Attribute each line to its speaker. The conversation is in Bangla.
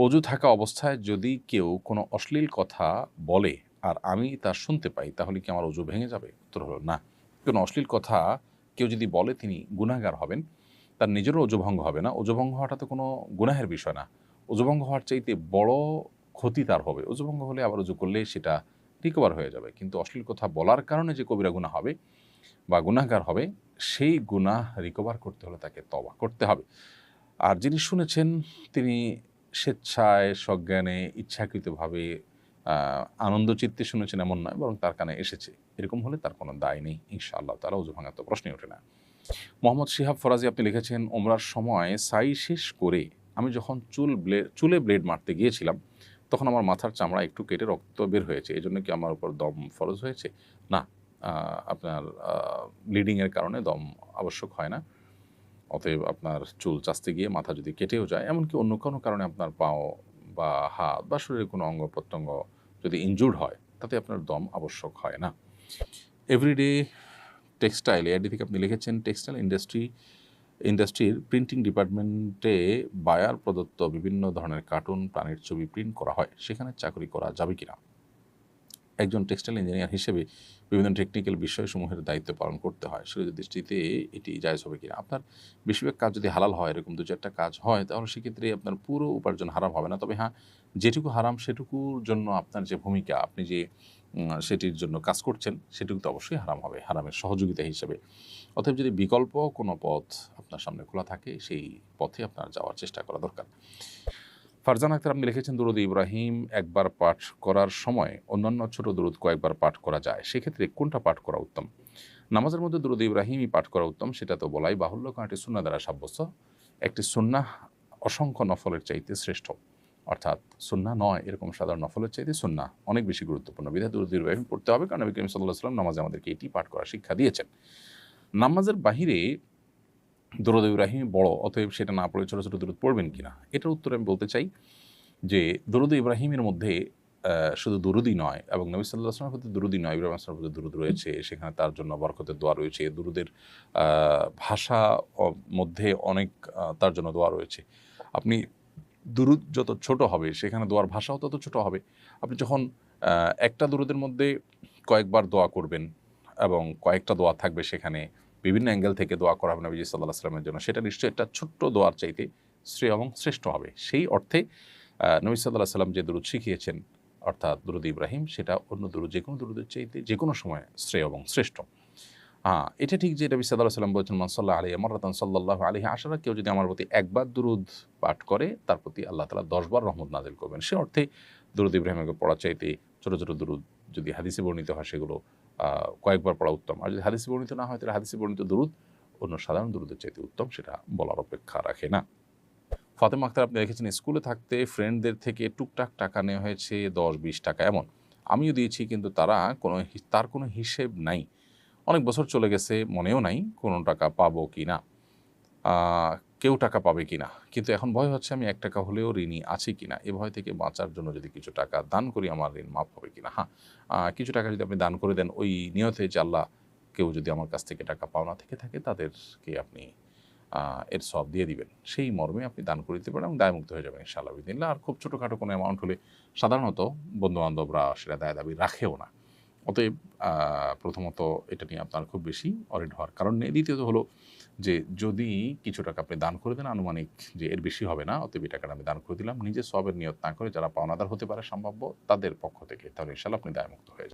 Speaker 1: অজু থাকা অবস্থায় যদি কেউ কোনো অশ্লীল কথা বলে আর আমি তা শুনতে পাই, তাহলে কি আমার অজু ভেঙে যাবে? উত্তর হলো, না। কোনো অশ্লীল কথা কেউ যদি বলে তিনি গুনাহগার হবেন, তার নিজেরও অজুভঙ্গ হবে না। অজুভঙ্গ হওয়াটা তো কোনো গুনাহের বিষয় না। অজুভঙ্গ হওয়ার চাইতে বড় ক্ষতি তার হবে। অজুভঙ্গ হলে আবার অজু করলে সেটা রিকভার হয়ে যাবে। কিন্তু অশ্লীল কথা বলার কারণে যে কবিরা গুনাহ হবে বা গুনাহগার হবে, সেই গুনাহ রিকভার করতে হলে তাকে তবা করতে হবে। আর যিনি শুনেছেন, তিনি স্বেচ্ছায় সজ্ঞানে ইচ্ছাকৃতভাবে আহ, আনন্দ চিত্তে শুনেছেন এমন নয় বরং তার কানে এসেছে। এরকম হলে তার কোনো দায় নেই। ইনশাআল্লাহ তারা অজু ভাঙার তো প্রশ্নই ওঠে না। মোহাম্মদ শিহাব ফরাজি আপনি লিখেছেন ওমরার সময় সাই শেষ করে আমি যখন চুল ব্লেড চুলে ব্লেড মারতে গিয়েছিলাম তখন আমার মাথার চামড়া একটু কেটে রক্ত বের হয়েছে। এই জন্য কি আমার উপর দম ফরজ হয়েছে? না আপনার ব্লিডিংয়ের কারণে দম আবশ্যক হয় না। অতএব আপনার চুল চাচতে গিয়ে মাথা যদি কেটেও যায়, এমনকি অন্য কোনো কারণে আপনার পাও বা হাত বা শরীরের কোনো অঙ্গ প্রত্যঙ্গ যদি ইনজুর্ড হয়, তাতে আপনার দম আবশ্যক হয় না। এভরিডে টেক্সটাইল এআইডি থেকে আপনি লিখেছেন টেক্সটাইল ইন্ডাস্ট্রি ইন্ডাস্ট্রির প্রিন্টিং ডিপার্টমেন্টে বায়ার প্রদত্ত বিভিন্ন ধরনের কার্টুন প্রাণীর ছবি প্রিন্ট করা হয়। সেখানে চাকরি করা যাবে কিনা? একজন টেক্সটাইল ইঞ্জিনিয়ার হিসেবে বিভিন্ন টেকনিক্যাল বিষয়সমূহের দায়িত্ব পালন করতে হয়। শরীরের দৃষ্টিতে এটি জায়জ হবে কিনা? আপনার বেশিরভাগ কাজ যদি হালাল হয়, এরকম দু চারটা কাজ হয়, তাহলে সেক্ষেত্রে আপনার পুরো উপার্জন হারাম হবে না। তবে হ্যাঁ যেটুকু হারাম সেটুকুর জন্য আপনার যে ভূমিকা, আপনি যে সেটির জন্য কাজ করছেন, সেটুকু তো অবশ্যই হারাম হবে, হারামের সহযোগিতা হিসেবে। অতএব যদি বিকল্প কোনো পথ আপনার সামনে খোলা থাকে, সেই পথে আপনার যাওয়ার চেষ্টা করা দরকার। ফারজান আক্তার আপনি লিখেছেন, দুরুদ ইব্রাহিম একবার পাঠ করার সময় অন্যান্য ছোট দুরুদ কয়েকবার পাঠ করা যায়। সেক্ষেত্রে কোনটা পাঠ করা উত্তম? নামাজের মধ্যে দুরুদ ইব্রাহিমই পাঠ করা উত্তম, সেটা তো বলাই বাহুল্য, কারণ একটি সুন্না দ্বারা সাব্যস্ত। একটি সুন্না অসংখ্য নফলের চাইতে শ্রেষ্ঠ, অর্থাৎ সুন্না নয়, এরকম সাধারণ নফলের চাইতে সুন্না অনেক বেশি গুরুত্বপূর্ণ। বিধায় দুরুদ ইব্রাহিম পড়তে হবে, কারণ নবী করিম সাল্লাহ সাল্লাম নামাজে আমাদেরকে এটি পাঠ করার শিক্ষা দিয়েছেন। নামাজের বাহিরে দরুদ ইব্রাহিম, বড়, অতএব সেটা না পড়ে ছোটো ছোটো দরুদ পড়বেন কিনা? এটার উত্তরে আমি বলতে চাই যে দরুদ ইব্রাহিমের মধ্যে শুধু দুরুদি নয় এবং নবী সাল্লাহ আসলামের প্রতি দুরুদি নয়, ইব্রাহিম আসলামের প্রতি দুরুদ রয়েছে। সেখানে তার জন্য বরকতের দোয়া রয়েছে। দুরুদের ভাষা মধ্যে অনেক তার জন্য দোয়া রয়েছে। আপনি দুরুদ যত ছোট হবে, সেখানে দোয়ার ভাষাও তত ছোট হবে। আপনি যখন একটা দুরুদের মধ্যে কয়েকবার দোয়া করবেন এবং কয়েকটা দোয়া থাকবে সেখানে বিভিন্ন অ্যাঙ্গেল থেকে দোয়া করা হবে নবী সাল্লাহ আসলামের জন্য। সেটা নিশ্চয়ই একটা ছোট্ট দোয়ার চাইতে শ্রেয় এবং শ্রেষ্ঠ হবে। সেই অর্থে নবী সাল্লাহ সাল্লাম যে দুরুদ শিখিয়েছেন, অর্থাৎ দুরুদ ইব্রাহিম, সেটা অন্য দুরুদ যে কোনো দুরুদের চাইতে যে কোনো সময় শ্রেয় এবং শ্রেষ্ঠ। হ্যাঁ এটা ঠিক যে নবী সাল্লাহ সাল্লাম বলছেন মানসাল্লাহ আলী আমরাতান সাল্লাহ আলী আশারা কেউ যদি আমার প্রতি একবার দুরুদ পাঠ করে, তার প্রতি আল্লাহ তালা দশবার রহমত নাজিল করবেন। সে অর্থে দুরুদ ইব্রাহিমকে পড়া চাইতে ছোটো ছোটো দুরুদ যদি হাদিসে বর্ণিত হয় সেগুলো কয়েকবার পড়া উত্তম। আর যদি হাদিসে বর্ণিত না হয়, তাহলে হাদিসে বর্ণিত দুরুদ, অন্য সাধারণ দুরুদের চাইতে উত্তম সেটা বলার অপেক্ষা রাখে না। ফাতেমা আক্তার, আপনি দেখেছেন স্কুলে থাকতে ফ্রেন্ডদের থেকে টুকটাক টাকা নেওয়া হয়েছে দশ বিশ টাকা এমন। আমিও দিয়েছি, কিন্তু তারা কোনো তার কোনো হিসেব নাই। অনেক বছর চলে গেছে, মনেও নাই কোনো টাকা পাবো কি না। কেউ টাকা পাবে কি না কিন্তু এখন ভয় হচ্ছে আমি এক টাকা হলেও ঋণী আছি কি না এ ভয় থেকে বাঁচার জন্য যদি কিছু টাকা দান করি, আমার ঋণ মাফ হবে কি না হ্যাঁ কিছু টাকা যদি আপনি দান করে দেন, ওই নিয়তে যে আল্লাহ কেউ যদি আমার কাছ থেকে টাকা পাওনা থেকে থাকে, তাদেরকে আপনি এর সব দিয়ে দিবেন। সেই মর্মে আপনি দান করে দিতে পারেন এবং দায়মুক্ত হয়ে যাবেন ইনশাআল্লাহ বিদিনলা আর খুব ছোটোখাটো কোনো অ্যামাউন্ট হলে সাধারণত বন্ধুবান্ধবরা সেটা দায় দাবি রাখেও না। অতএব প্রথমত এটা নিয়ে আপনার খুব বেশি অরিড হওয়ার কারণ নেই। দ্বিতীয়ত হলো যে, যদি কিছু টাকা আপনি দান করে দেন, আনুমানিক যে, এর বেশি হবে না, অতএব এই টাকাটা আমি দান করে দিলাম। নিজে সবের নিয়ত না করে যারা পাওনাদার হতে পারে, সম্ভাব্য, তাদের পক্ষ থেকে। তাহলে ইনশাল্লাহ আপনি দায়মুক্ত হয়ে যাবেন।